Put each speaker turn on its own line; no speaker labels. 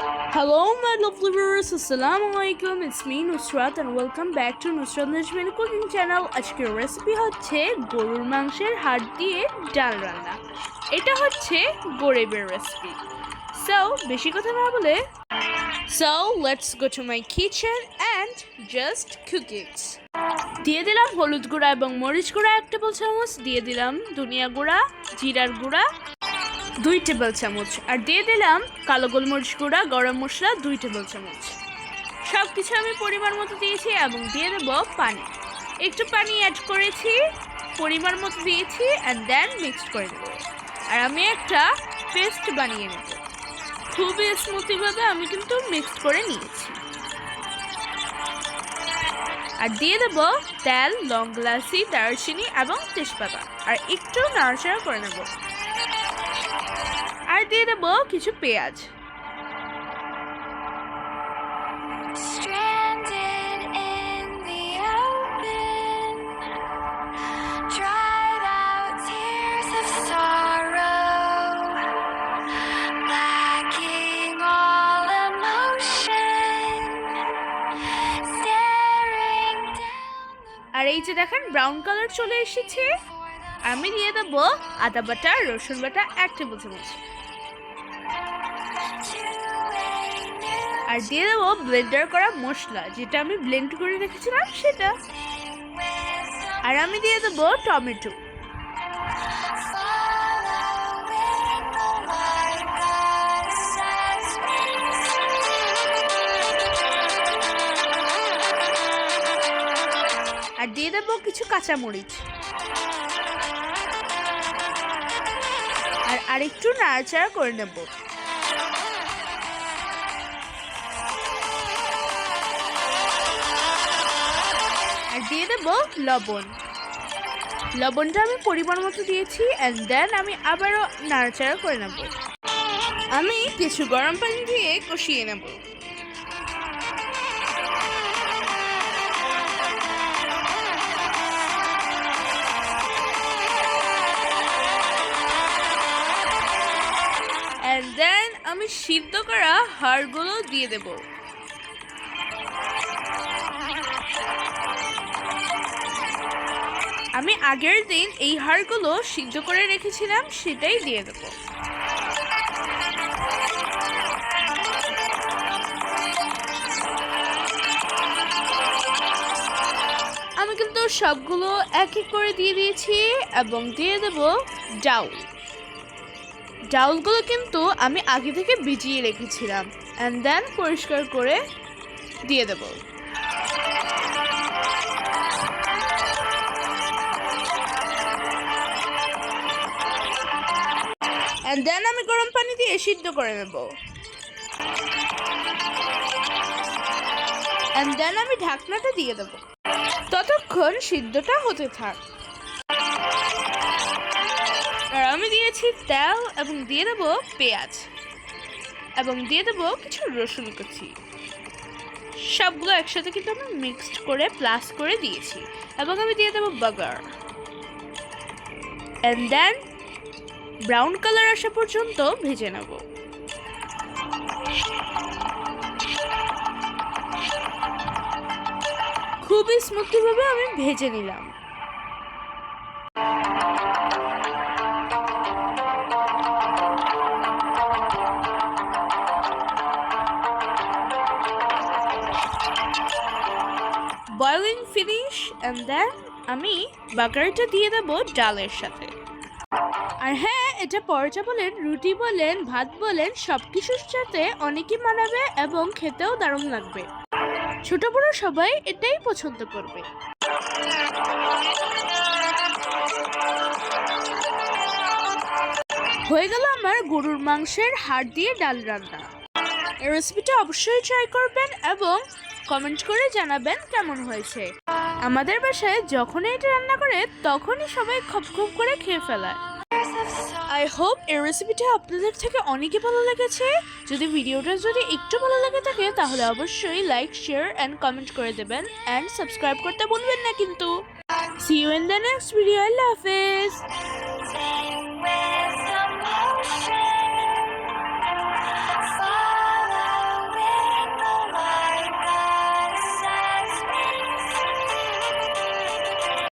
Hello, my lovely viewers. Assalamu alaikum. It's me, Nusrat, and welcome back to Nusrat Najmin Cooking Channel. আজকের recipe হচ্ছে গরুর মাংসের হাড় দিয়ে ডাল রান্না এটা হচ্ছে গরিবের রেসিপি সো বেশি কথা না বলে so let's go to my kitchen and just cook it দিয়ে দিলাম হলুদ গুঁড়া এবং মরিচ গুঁড়া এক টেবিল চামচ দিয়ে দিলাম ধনিয়া গুঁড়া জিরার গুঁড়া দুই টেবিল চামচ, আর দিয়ে দিলাম কালো গোলমরিচ গুঁড়া, গরম মশলা, দুই টেবিল চামচ। সব কিছু আমি পরিমাণ মতো দিয়েছি এবং দিয়ে দেবো পানি। একটু পানি অ্যাড করেছি, পরিমাণ মতো দিয়েছি অ্যান্ড দেন মিক্সড করে দেবো। আর আমি একটা পেস্ট বানিয়ে নেব। খুবই স্মুথিভাবে আমি কিন্তু মিক্সড করে নিয়েছি। আর দিয়ে দেবো তেল, লং গ্লাসি, দারচিনি এবং তেজপাতা। আর একটু নাড়াচাড়া করে নেব। দিয়ে দেব কিছু পেঁয়াজ। আর এই যে দেখেন ব্রাউন কালার চলে এসেছে। আমি দিয়ে দেবো আদা বাটা রসুন বাটা এক টেবিল চামচ। আর দিয়ে দেবো ব্লেন্ডার করা মশলা, যেটা আমি ব্লেন্ড করে রেখেছিলাম সেটা। আর আমি দিয়ে দেবো টমেটো। আর দিয়ে দেবো কিছু কাঁচামরিচ। আর আরেকটু নাড়াচাড়া করে নেব। আর দিয়ে দেবো লবণ। লবণটা আমি পরিমাণ মতো দিয়েছি অ্যান্ড দেন আমি আবারও নাড়াচাড়া করে নেব। আমি কিছু গরম পানি দিয়ে কষিয়ে নেব। অ্যান্ড দেন আমি সিদ্ধ করা হাড়গুলো দিয়ে দেব। আমি আগের দিন এই হাড়গুলো সিদ্ধ করে রেখেছিলাম, সেটাই দিয়ে দেব। আমি কিন্তু সবগুলো এক এক করে দিয়ে দিয়েছি এবং দিয়ে দেব ডাউল। ডাউলগুলো কিন্তু আমি আগে থেকে ভিজিয়ে রেখেছিলাম অ্যান্ড দেন পরিষ্কার করে দিয়ে দেব। অ্যান্ড দেন আমি গরম পানি দিয়ে সিদ্ধ করে নেব। অ্যান্ড দেন আমি ঢাকনাটা দিয়ে দেব। ততক্ষণ সিদ্ধটা হতে থাক। আর আমি দিয়েছি তেল এবং দিয়ে দেবো পেঁয়াজ। এবং দিয়ে দেবো কিছু রসুন কুচি। সবগুলো একসাথে কিন্তু আমি মিক্সড করে, প্লাস করে দিয়েছি। এবং আমি দিয়ে দেবো বাগার। অ্যান্ড দেন ব্রাউন কালার আসা পর্যন্ত ভেজে নেব। খুবই স্মুথলিভাবে আমি ভেজে নিলাম। বয়লিং ফিনিশ অ্যান্ড দেন আমি বাগারটা দিয়ে দেবো ডালের সাথে। আর হ্যাঁ এটা পরোটা বলেন, রুটি বলেন, ভাত বলেন সব কিছুর সাথে অনেকই মানাবে এবং খেতেও দারুণ লাগবে। ছোট বড় সবাই এটাই পছন্দ করবে। হয়ে গেল আমার গরুর মাংসের হাড় দিয়ে ডাল রান্না। রেসিপিটা অবশ্যই ট্রাই করবেন এবং কমেন্ট করে জানাবেন কেমন হয়েছে। আমাদের বাসায় যখনই এটা রান্না করে, তখনই সবাই খপ খপ করে খেয়ে ফেলায়. আই হোপ এই রেসিপিটা আপনাদের থেকে অনেকই ভালো লেগেছে। যদি ভিডিওটা যদি একটু ভালো লেগে থাকে, তাহলে অবশ্যই লাইক শেয়ার অ্যান্ড কমেন্ট করে দেবেন। অ্যান্ড সাবস্ক্রাইব করতে ভুলবেন না কিন্তু। See you in the next video আল্লাহ হাফেজ।